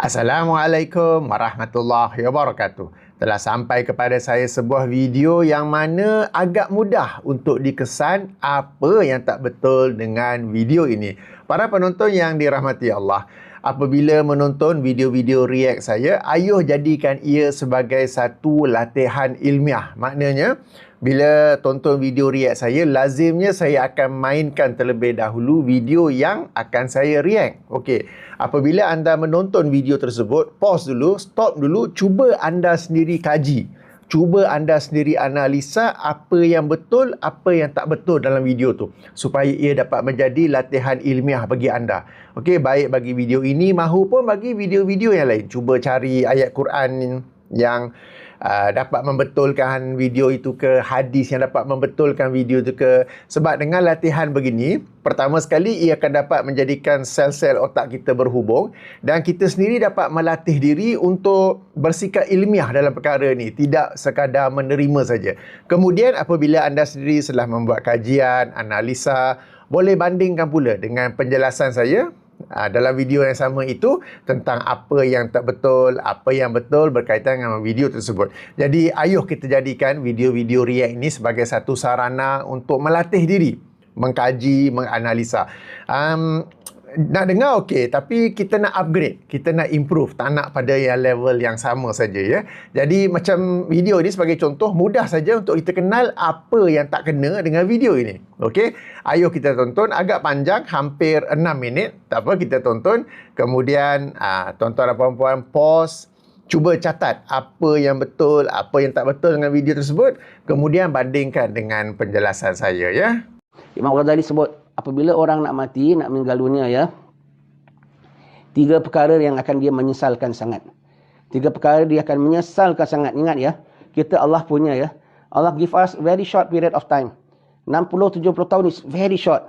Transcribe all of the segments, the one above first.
Assalamualaikum warahmatullahi wabarakatuh. Telah sampai kepada saya sebuah video yang mana agak mudah untuk dikesan apa yang tak betul dengan video ini. Para penonton yang dirahmati Allah, apabila menonton video-video react saya, ayuh jadikan ia sebagai satu latihan ilmiah. Maknanya, bila tonton video react saya, lazimnya saya akan mainkan terlebih dahulu video yang akan saya react. Okey. Apabila anda menonton video tersebut, pause dulu, stop dulu, cuba anda sendiri kaji. Cuba anda sendiri analisa apa yang betul, apa yang tak betul dalam video tu supaya ia dapat menjadi latihan ilmiah bagi anda. Okey, baik bagi video ini mahupun bagi video-video yang lain. Cuba cari ayat Quran yang uh, dapat membetulkan video itu ke hadis yang dapat membetulkan video itu ke. Sebab dengan latihan begini pertama sekali ia akan dapat menjadikan sel-sel otak kita berhubung dan kita sendiri dapat melatih diri untuk bersikap ilmiah dalam perkara ini tidak sekadar menerima saja. Kemudian apabila anda sendiri setelah membuat kajian analisa boleh bandingkan pula dengan penjelasan saya uh, dalam video yang sama itu tentang apa yang tak betul, apa yang betul berkaitan dengan video tersebut. Jadi ayuh kita jadikan video-video react ini sebagai satu sarana untuk melatih diri, mengkaji, menganalisa. Um, nak dengar okey. Tapi kita nak upgrade kita nak improve. Tak nak pada yang level yang sama saja ya. Jadi macam video ini sebagai contoh mudah saja untuk kita kenal apa yang tak kena dengan video ini. Okey? Ayo kita tonton agak panjang hampir 6 minit. Tak apa kita tonton. Kemudian ah, tuan-tuan dan puan-puan pause. Cuba catat apa yang betul apa yang tak betul dengan video tersebut. Kemudian bandingkan dengan penjelasan saya ya. Imam Ghazali sebut apabila orang nak mati, nak meninggal dunia ya, tiga perkara yang akan dia menyesalkan sangat. Tiga perkara dia akan menyesalkan sangat. Ingat ya, kita Allah punya ya. Allah give us very short period of time. 60-70 tahun is very short.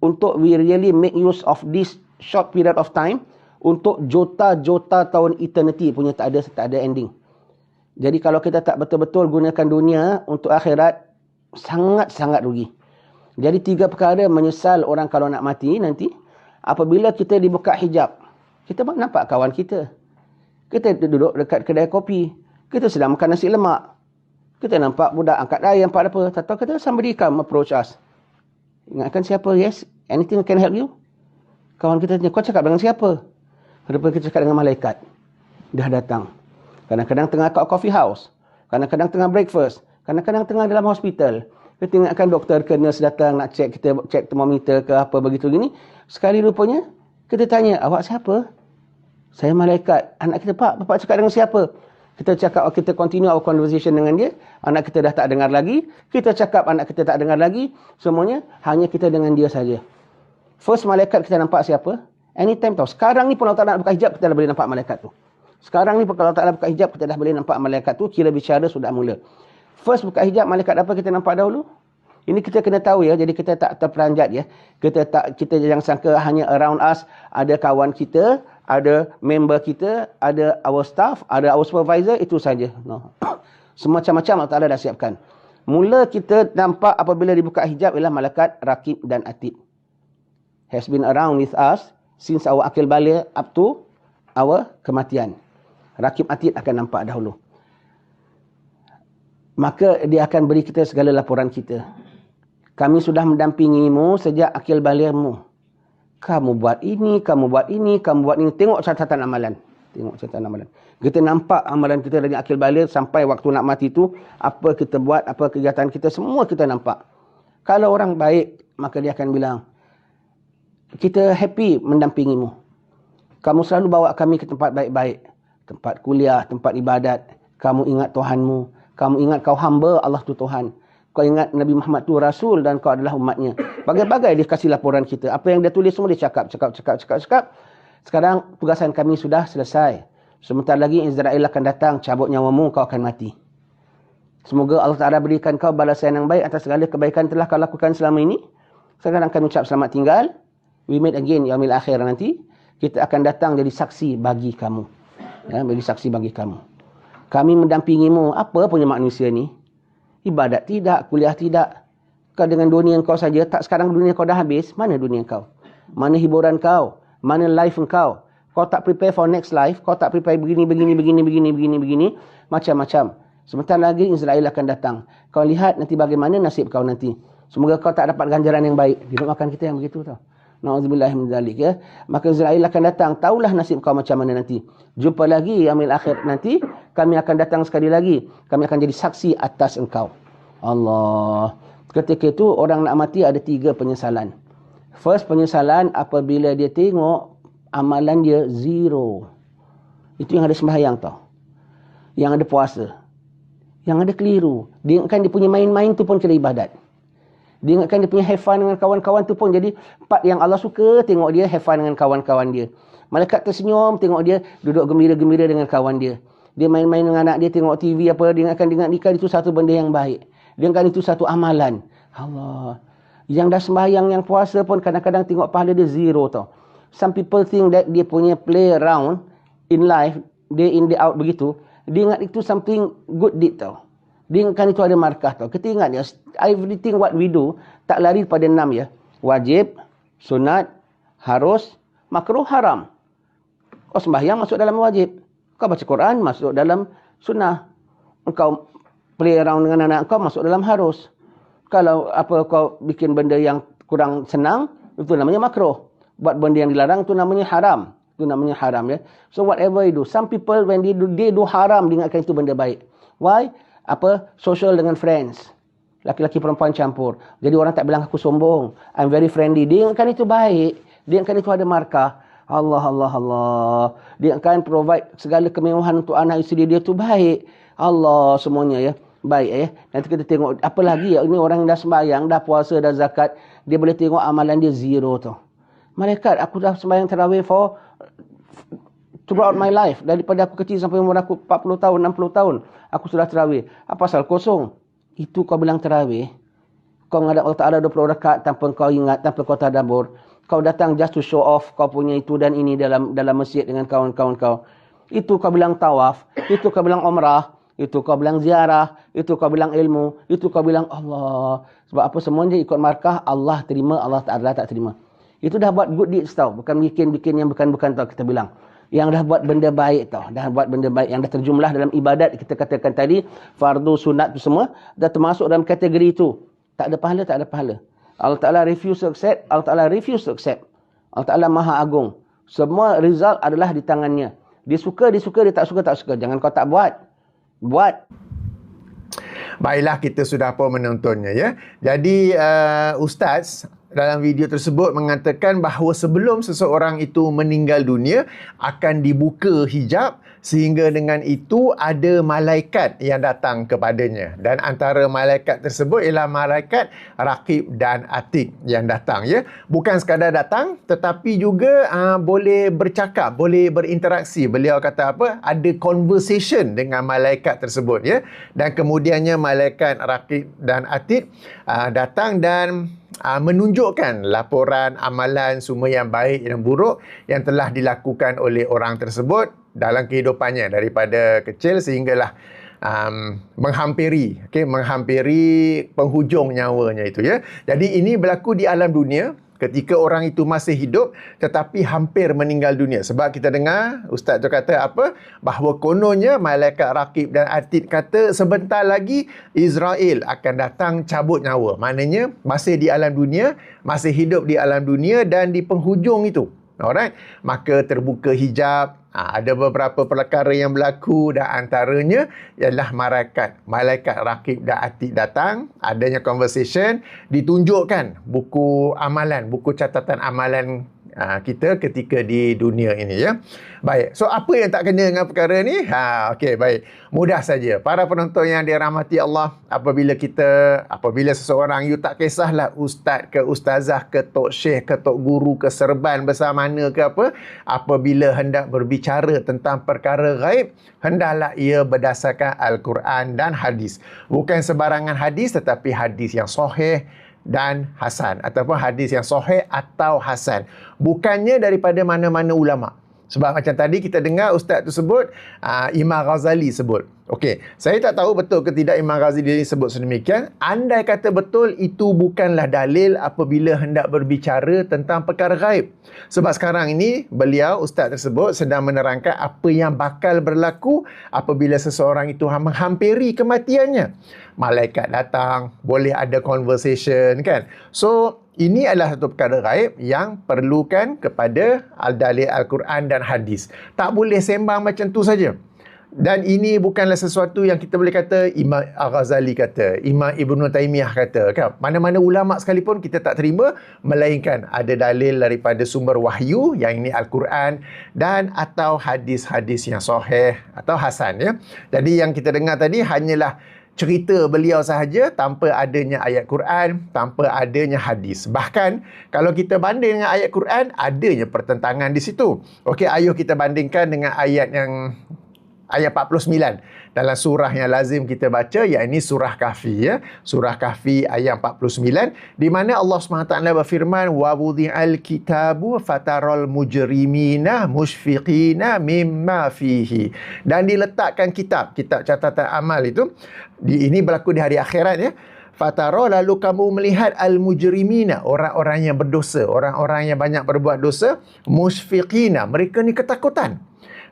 Untuk we really make use of this short period of time, untuk juta-juta tahun eternity punya tak ada tak ada ending. Jadi kalau kita tak betul-betul gunakan dunia untuk akhirat, sangat-sangat rugi. Jadi tiga perkara menyesal orang kalau nak mati nanti. Apabila kita dibuka hijab. Kita nampak kawan kita. Kita duduk dekat kedai kopi. Kita sedang makan nasi lemak. Kita nampak budak angkat daya empat apa. Tak tahu kita somebody come approach us. Ingatkan siapa? Yes. Anything can help you? Kawan kita tanya, kau cakap dengan siapa? Kenapa kita cakap dengan malaikat? Dah datang. Kadang-kadang tengah kat coffee house. Kadang-kadang tengah breakfast. Kadang-kadang tengah dalam hospital. Kita ingatkan doktor ke nurse datang nak cek kita cek termometer ke apa begitu gini. Sekali rupanya kita tanya, awak siapa? Saya malaikat. Anak kita, Pak, Bapak cakap dengan siapa? Kita cakap, oh, kita continue our conversation dengan dia. Anak kita dah tak dengar lagi. Kita cakap, anak kita tak dengar lagi. Semuanya, hanya kita dengan dia saja. First malaikat kita nampak siapa? Anytime tau. Sekarang ni pun kalau tak nak buka hijab, kita dah boleh nampak malaikat tu. Sekarang ni kalau tak nak buka hijab, kita dah boleh nampak malaikat tu. Kira bicara sudah mula. First buka hijab malaikat apa kita nampak dahulu? Ini kita kena tahu ya. Jadi kita tak terperanjat ya. Kita tak kita jangan sangka hanya around us ada kawan kita, ada member kita, ada our staff, ada our supervisor itu saja. No. Semacam-macam Allah Taala dah siapkan. Mula kita nampak apabila dibuka hijab ialah malaikat Rakib dan Atid. Has been around with us since our akil balik up to our kematian. Rakib Atid akan nampak dahulu maka dia akan beri kita segala laporan kita. Kami sudah mendampingimu sejak akil baligmu. Kamu buat ini, kamu buat ini, kamu buat ini. Tengok catatan amalan. Tengok catatan amalan. Kita nampak amalan kita dari akil baligh sampai waktu nak mati itu. Apa kita buat, apa kegiatan kita, semua kita nampak. Kalau orang baik, maka dia akan bilang, kita happy mendampingimu. Kamu selalu bawa kami ke tempat baik-baik. Tempat kuliah, tempat ibadat. Kamu ingat Tuhanmu. Kamu ingat kau hamba Allah tu Tuhan. Kau ingat Nabi Muhammad tu Rasul dan kau adalah umatnya. Bagai-bagai dia kasih laporan kita. Apa yang dia tulis semua dia cakap, cakap, cakap, cakap, cakap. Sekarang tugasan kami sudah selesai. Sebentar lagi Israel akan datang, cabut nyawamu, kau akan mati. Semoga Allah Ta'ala berikan kau balasan yang baik atas segala kebaikan telah kau lakukan selama ini. Sekarang kami ucap selamat tinggal. We meet again yaumil akhir nanti. Kita akan datang jadi saksi bagi kamu. Ya, bagi saksi bagi kamu kami mendampingimu. Apa punya manusia ni? Ibadat tidak, kuliah tidak. Kau dengan dunia kau saja, tak sekarang dunia kau dah habis, mana dunia kau? Mana hiburan kau? Mana life kau? kau tak prepare for next life, kau tak prepare begini, begini, begini, begini, begini, begini, macam-macam. Sebentar lagi Israel akan datang. Kau lihat nanti bagaimana nasib kau nanti. Semoga kau tak dapat ganjaran yang baik. Dia makan kita yang begitu tau. Na'udzubillah min zalik ya. Maka Israel akan datang. Taulah nasib kau macam mana nanti. Jumpa lagi amil akhir nanti. Kami akan datang sekali lagi. Kami akan jadi saksi atas engkau. Allah. Ketika itu orang nak mati ada tiga penyesalan. First penyesalan apabila dia tengok amalan dia zero. Itu yang ada sembahyang tau. Yang ada puasa. Yang ada keliru. Dia ingatkan dia punya main-main tu pun kira ibadat. Dia ingatkan dia punya have fun dengan kawan-kawan tu pun jadi part yang Allah suka tengok dia have fun dengan kawan-kawan dia. Malaikat tersenyum tengok dia duduk gembira-gembira dengan kawan dia. Dia main-main dengan anak dia tengok TV apa dia ingatkan dia ingatkan itu satu benda yang baik. Dia ingatkan itu satu amalan. Allah. Yang dah sembahyang yang puasa pun kadang-kadang tengok pahala dia zero tau some people think that dia punya play around in life, day in, day out begitu, dia ingat itu something good deed tau. Ingatkan itu ada markah tau. Kita ingat ya, everything what we do, tak lari pada enam ya. Wajib, sunat, harus, makruh, haram. Kau sembahyang masuk dalam wajib. Kau baca Quran masuk dalam sunnah. Kau play around dengan anak kau masuk dalam harus. Kalau apa kau bikin benda yang kurang senang, itu namanya makruh buat benda yang dilarang tu namanya haram. Tu namanya haram ya. So whatever you do, some people when they do they do haram dia ingatkan itu benda baik. Why? Apa? Social dengan friends. Laki-laki perempuan campur. Jadi orang tak bilang aku sombong. I'm very friendly. Dia ingatkan itu baik. Dia ingatkan itu ada markah. Allah Allah Allah. Dia akan provide segala kemewahan untuk anak isteri dia tu baik. Allah semuanya ya. Baik ya. Nanti kita tengok apa lagi ya. Ini orang yang dah sembahyang, dah puasa, dah zakat. Dia boleh tengok amalan dia zero tu. Malaikat, aku dah sembahyang tarawih for throughout my life. Daripada aku kecil sampai umur aku 40 tahun, 60 tahun. Aku sudah tarawih. Apa pasal kosong? Itu kau bilang tarawih. Kau menghadap Allah Ta'ala 20 rakat tanpa kau ingat, tanpa kau tadabur. Kau datang just to show off kau punya itu dan ini dalam dalam masjid dengan kawan-kawan kau. Itu kau bilang tawaf. Itu kau bilang umrah. Itu kau bilang ziarah. Itu kau bilang ilmu. Itu kau bilang Allah. Sebab apa semuanya ikut markah Allah terima, Allah Ta'ala tak terima. Itu dah buat good deeds tau. Bukan bikin-bikin yang bukan-bukan tau kita bilang. Yang dah buat benda baik tau. Dah buat benda baik. Yang dah terjumlah dalam ibadat kita katakan tadi. Fardu, sunat tu semua. Dah termasuk dalam kategori itu. Tak ada pahala, tak ada pahala. Allah Ta'ala refuse to accept. Allah Ta'ala refuse to accept. Allah Ta'ala maha agung. Semua result adalah di tangannya. Dia suka, dia suka, dia tak suka, tak suka. Jangan kau tak buat. Buat. Baiklah kita sudah pun menontonnya ya. Jadi uh, Ustaz dalam video tersebut mengatakan bahawa sebelum seseorang itu meninggal dunia akan dibuka hijab sehingga dengan itu ada malaikat yang datang kepadanya. Dan antara malaikat tersebut ialah malaikat Raqib dan Atid yang datang ya. Bukan sekadar datang tetapi juga uh, boleh bercakap boleh berinteraksi. Beliau kata apa? Ada conversation dengan malaikat tersebut ya. Dan kemudiannya malaikat Raqib dan Atid uh, datang dan uh, menunjukkan laporan amalan semua yang baik dan buruk yang telah dilakukan oleh orang tersebut dalam kehidupannya daripada kecil sehinggalah um, menghampiri okay, menghampiri penghujung nyawanya itu ya. Jadi ini berlaku di alam dunia ketika orang itu masih hidup tetapi hampir meninggal dunia. Sebab kita dengar ustaz tu kata apa? Bahawa kononnya malaikat rakib dan atid kata sebentar lagi Israel akan datang cabut nyawa. Maknanya masih di alam dunia masih hidup di alam dunia dan di penghujung itu alright. Maka terbuka hijab. Ha, ada beberapa perkara yang berlaku dan antaranya ialah malaikat malaikat rakib dan atid datang. Adanya conversation. Ditunjukkan buku amalan buku catatan amalan uh, kita ketika di dunia ini ya. Baik. So apa yang tak kena dengan perkara ni? Ha okey baik. Mudah saja. Para penonton yang dirahmati Allah, apabila kita apabila seseorang you tak kisahlah ustaz ke ustazah ke tok syekh ke tok guru ke serban besar mana ke apa, apabila hendak berbicara tentang perkara gaib, hendaklah ia berdasarkan al-Quran dan hadis. Bukan sebarangan hadis tetapi hadis yang sahih dan hasan ataupun hadis yang sahih atau hasan bukannya daripada mana-mana ulama sebab macam tadi kita dengar ustaz tu sebut uh, Imam Ghazali sebut Okey, saya tak tahu betul ke tidak Imam Ghazali sebut sedemikian. Andai kata betul itu bukanlah dalil apabila hendak berbicara tentang perkara gaib. Sebab sekarang ini beliau ustaz tersebut sedang menerangkan apa yang bakal berlaku apabila seseorang itu menghampiri kematiannya. Malaikat datang, boleh ada conversation kan. So ini adalah satu perkara gaib yang perlukan kepada al-dalil Al-Quran dan hadis. Tak boleh sembang macam tu saja. Dan ini bukanlah sesuatu yang kita boleh kata Imam Al-Ghazali kata, Imam Ibn Taymiyah kata. Kan? Mana-mana ulama sekalipun kita tak terima, melainkan ada dalil daripada sumber wahyu, yang ini Al-Quran, dan atau hadis-hadis yang sahih atau hasan. Ya? Jadi yang kita dengar tadi hanyalah cerita beliau sahaja tanpa adanya ayat Quran, tanpa adanya hadis. Bahkan kalau kita banding dengan ayat Quran, adanya pertentangan di situ. Okey, ayuh kita bandingkan dengan ayat yang ayat 49 dalam surah yang lazim kita baca iaitu surah kahfi ya. Surah kahfi ayat 49 di mana Allah SWT berfirman wa wudi'al kitabu fataral mujrimina mushfiqina mimma fihi. Dan diletakkan kitab kitab catatan amal itu di ini berlaku di hari akhirat ya. Fatara lalu kamu melihat al-mujrimina, orang-orang yang berdosa, orang-orang yang banyak berbuat dosa, musfiqina, mereka ni ketakutan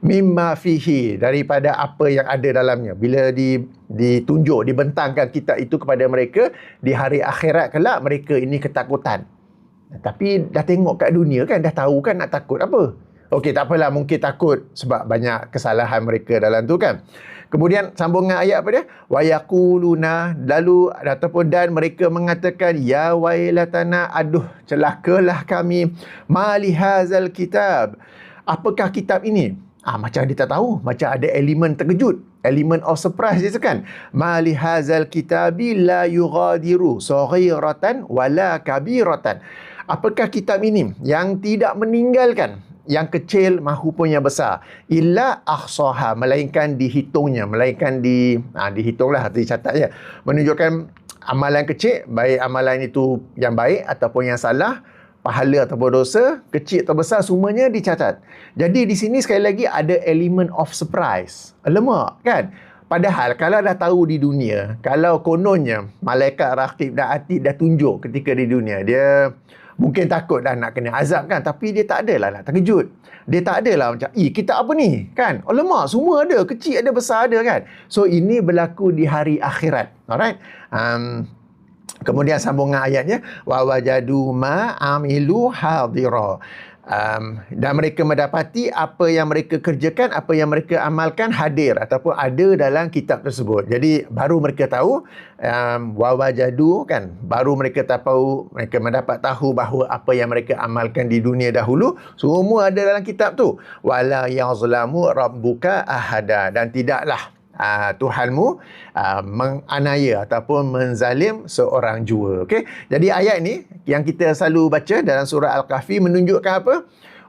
mimma fihi daripada apa yang ada dalamnya bila di ditunjuk dibentangkan kitab itu kepada mereka di hari akhirat kelak mereka ini ketakutan tapi dah tengok kat dunia kan dah tahu kan nak takut apa okey tak apalah mungkin takut sebab banyak kesalahan mereka dalam tu kan Kemudian sambungan ayat apa dia? Wa yaquluna lalu ataupun dan mereka mengatakan ya wailatana aduh celakalah kami mali hazal kitab. Apakah kitab ini? Ah macam dia tak tahu, macam ada elemen terkejut, elemen of surprise dia kan. Mali hazal kitabi la yughadiru saghiratan wala kabiratan. Apakah kitab ini yang tidak meninggalkan yang kecil mahupun yang besar illa ahsaha melainkan dihitungnya melainkan di ah dihitunglah dicatat ya menunjukkan amalan kecil baik amalan itu yang baik ataupun yang salah pahala ataupun dosa, kecil atau besar, semuanya dicatat. Jadi di sini sekali lagi ada elemen of surprise. Lemak kan? Padahal kalau dah tahu di dunia, kalau kononnya malaikat rakib dan atid dah tunjuk ketika di dunia, dia mungkin takut dah nak kena azab kan. Tapi dia tak adalah nak terkejut. Dia tak adalah macam, eh kita apa ni? Kan? Oh lemak, semua ada. Kecil ada, besar ada kan? So ini berlaku di hari akhirat. Alright? Um, Kemudian sambungan ayatnya wa wajadu ma amilu hadira. Um, dan mereka mendapati apa yang mereka kerjakan, apa yang mereka amalkan hadir ataupun ada dalam kitab tersebut. Jadi baru mereka tahu um, wa wajadu kan, baru mereka tahu mereka mendapat tahu bahawa apa yang mereka amalkan di dunia dahulu semua ada dalam kitab tu. Wala yazlamu rabbuka ahada dan tidaklah uh, Tuhanmu uh, menganaya ataupun menzalim seorang jua. Okey. Jadi ayat ni yang kita selalu baca dalam surah Al-Kahfi menunjukkan apa?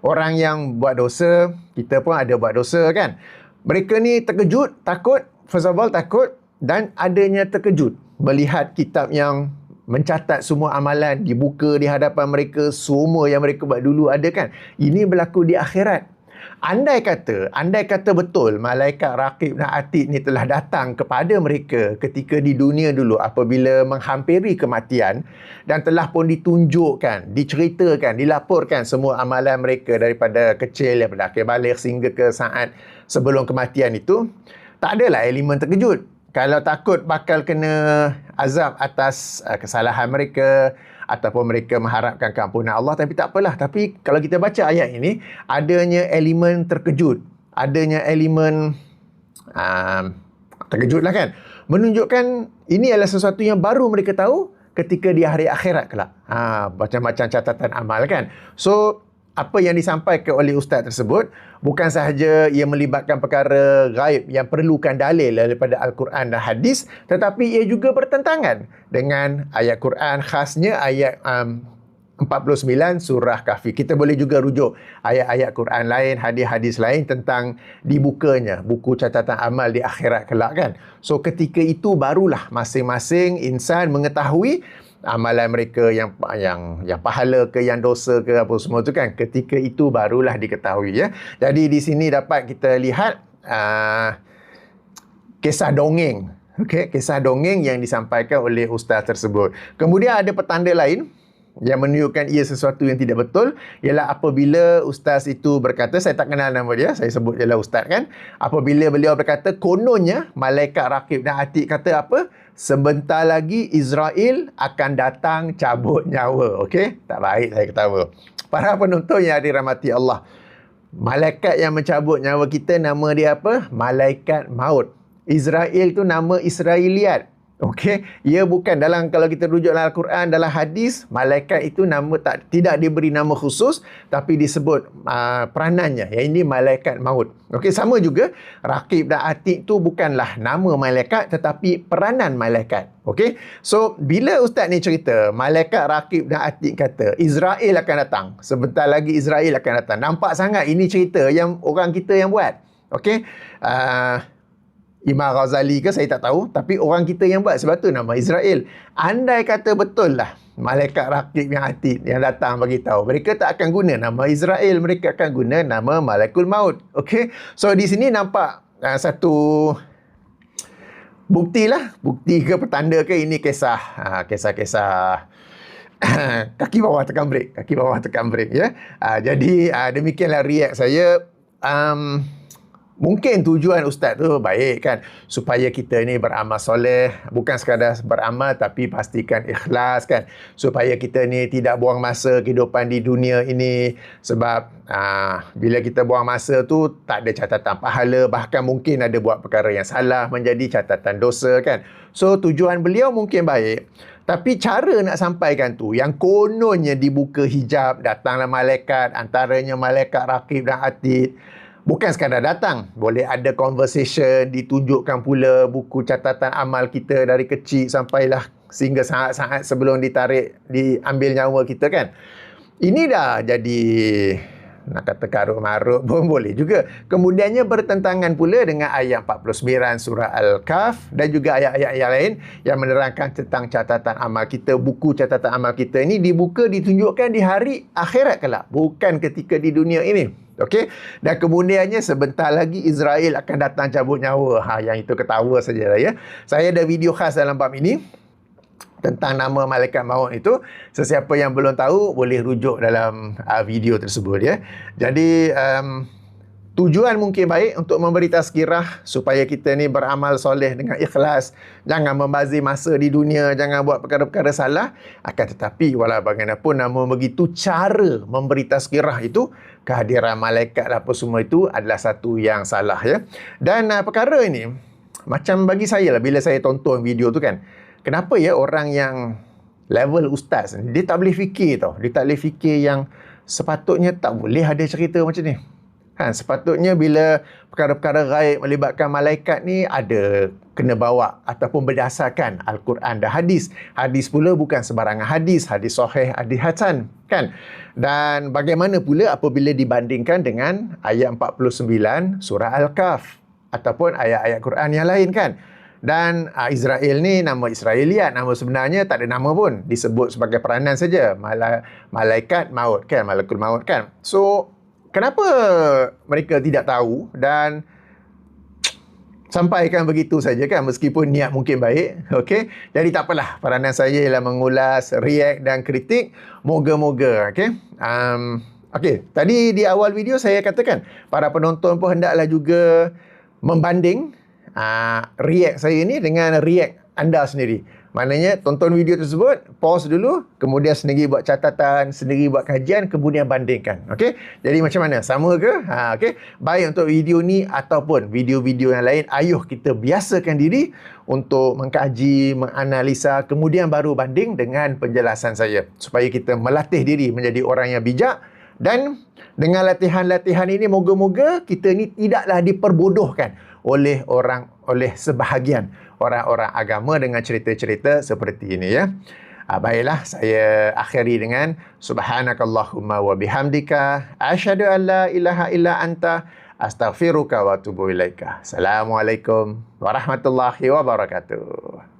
Orang yang buat dosa, kita pun ada buat dosa kan. Mereka ni terkejut, takut, first of all takut dan adanya terkejut melihat kitab yang mencatat semua amalan dibuka di hadapan mereka semua yang mereka buat dulu ada kan ini berlaku di akhirat andai kata, andai kata betul malaikat rakib dan atid ni telah datang kepada mereka ketika di dunia dulu apabila menghampiri kematian dan telah pun ditunjukkan, diceritakan, dilaporkan semua amalan mereka daripada kecil daripada akhir balik sehingga ke saat sebelum kematian itu, tak adalah elemen terkejut. Kalau takut bakal kena azab atas uh, kesalahan mereka, ataupun mereka mengharapkan keampunan Allah. Tapi tak apalah. Tapi kalau kita baca ayat ini adanya elemen terkejut. Adanya elemen um, terkejut lah kan? Menunjukkan ini adalah sesuatu yang baru mereka tahu ketika di hari akhirat kelak. Ha, macam-macam catatan amal kan? So apa yang disampaikan oleh ustaz tersebut bukan sahaja ia melibatkan perkara gaib yang perlukan dalil daripada al-Quran dan hadis tetapi ia juga bertentangan dengan ayat Quran khasnya ayat um, 49 surah Kahfi. Kita boleh juga rujuk ayat-ayat Quran lain, hadis-hadis lain tentang dibukanya buku catatan amal di akhirat kelak kan. So ketika itu barulah masing-masing insan mengetahui amalan mereka yang yang yang pahala ke yang dosa ke apa semua tu kan ketika itu barulah diketahui ya jadi di sini dapat kita lihat uh, kisah dongeng. Okey, kisah dongeng yang disampaikan oleh ustaz tersebut. Kemudian ada petanda lain yang menunjukkan ia sesuatu yang tidak betul ialah apabila ustaz itu berkata saya tak kenal nama dia saya sebut dia lah ustaz kan apabila beliau berkata kononnya malaikat rakib dan atid kata apa? Sebentar lagi Israel akan datang cabut nyawa. Okey tak baik saya ketawa. Para penonton yang dirahmati Allah malaikat yang mencabut nyawa kita nama dia apa? Malaikat maut. Israel tu nama Israeliat Okey, ia bukan dalam kalau kita rujuk dalam Al-Quran dalam hadis malaikat itu nama tak tidak diberi nama khusus tapi disebut uh, peranannya. Yang ini malaikat maut. Okey, sama juga Rakib dan Atid tu bukanlah nama malaikat tetapi peranan malaikat. Okey. So, bila ustaz ni cerita malaikat Rakib dan Atid kata Israel akan datang. Sebentar lagi Israel akan datang. Nampak sangat ini cerita yang orang kita yang buat. Okey. Uh, Imam Ghazali ke saya tak tahu. Tapi orang kita yang buat sebab tu nama Israel. Andai kata betul lah malaikat rakib yang atid yang datang bagi tahu. Mereka tak akan guna nama Israel. Mereka akan guna nama malaikul maut. Okey? So di sini nampak uh, satu bukti lah. Bukti ke petanda ke ini kisah. Uh, kisah-kisah kaki bawah tekan brek kaki bawah tekan brek ya. Uh, jadi uh, demikianlah react saya. Um, Mungkin tujuan ustaz tu baik kan supaya kita ni beramal soleh. Bukan sekadar beramal tapi pastikan ikhlas kan. Supaya kita ni tidak buang masa kehidupan di dunia ini. Sebab aa, ah, bila kita buang masa tu tak ada catatan pahala. Bahkan mungkin ada buat perkara yang salah menjadi catatan dosa kan. So tujuan beliau mungkin baik. Tapi cara nak sampaikan tu yang kononnya dibuka hijab datanglah malaikat antaranya malaikat rakib dan atid bukan sekadar datang boleh ada conversation ditunjukkan pula buku catatan amal kita dari kecil sampailah sehingga saat-saat sebelum ditarik diambil nyawa kita kan ini dah jadi nak kata karut marut pun boleh juga. Kemudiannya bertentangan pula dengan ayat 49 surah Al-Kahf dan juga ayat-ayat yang lain yang menerangkan tentang catatan amal kita, buku catatan amal kita ini dibuka ditunjukkan di hari akhirat kelak, bukan ketika di dunia ini. Okey. Dan kemudiannya sebentar lagi Israel akan datang cabut nyawa. Ha yang itu ketawa sajalah ya. Saya ada video khas dalam bab ini tentang nama malaikat maut itu. Sesiapa yang belum tahu boleh rujuk dalam uh, video tersebut ya. Jadi um, Tujuan mungkin baik untuk memberi tazkirah supaya kita ni beramal soleh dengan ikhlas. Jangan membazir masa di dunia, jangan buat perkara-perkara salah. Akan tetapi walau bagaimanapun namun begitu cara memberi tazkirah itu kehadiran malaikat apa semua itu adalah satu yang salah ya. Dan uh, perkara ini macam bagi saya lah bila saya tonton video tu kan. Kenapa ya orang yang level ustaz dia tak boleh fikir tau. Dia tak boleh fikir yang sepatutnya tak boleh ada cerita macam ni. Ha, sepatutnya bila perkara-perkara gaib melibatkan malaikat ni ada kena bawa ataupun berdasarkan Al-Quran dan hadis. Hadis pula bukan sebarangan hadis, hadis sahih, hadis hasan, kan? Dan bagaimana pula apabila dibandingkan dengan ayat 49 surah Al-Kahf ataupun ayat-ayat Quran yang lain kan? Dan uh, Israel ni nama Israeliat, nama sebenarnya tak ada nama pun, disebut sebagai peranan saja, Mala- malaikat maut kan, malakul maut kan. So kenapa mereka tidak tahu dan sampaikan begitu saja kan meskipun niat mungkin baik okey? Jadi tak apalah peranan saya ialah mengulas react dan kritik. Moga-moga okey? Um, okey tadi di awal video saya katakan para penonton pun hendaklah juga membanding uh, react saya ni dengan react anda sendiri Maknanya tonton video tersebut, pause dulu, kemudian sendiri buat catatan, sendiri buat kajian, kemudian bandingkan. Okey? Jadi macam mana? Sama ke? Ha, okey. Baik untuk video ni ataupun video-video yang lain, ayuh kita biasakan diri untuk mengkaji, menganalisa, kemudian baru banding dengan penjelasan saya supaya kita melatih diri menjadi orang yang bijak dan dengan latihan-latihan ini moga-moga kita ni tidaklah diperbodohkan oleh orang oleh sebahagian orang-orang agama dengan cerita-cerita seperti ini ya. Ah, baiklah saya akhiri dengan subhanakallahumma wa bihamdika asyhadu an la ilaha illa anta astaghfiruka wa atubu ilaika. Assalamualaikum warahmatullahi wabarakatuh.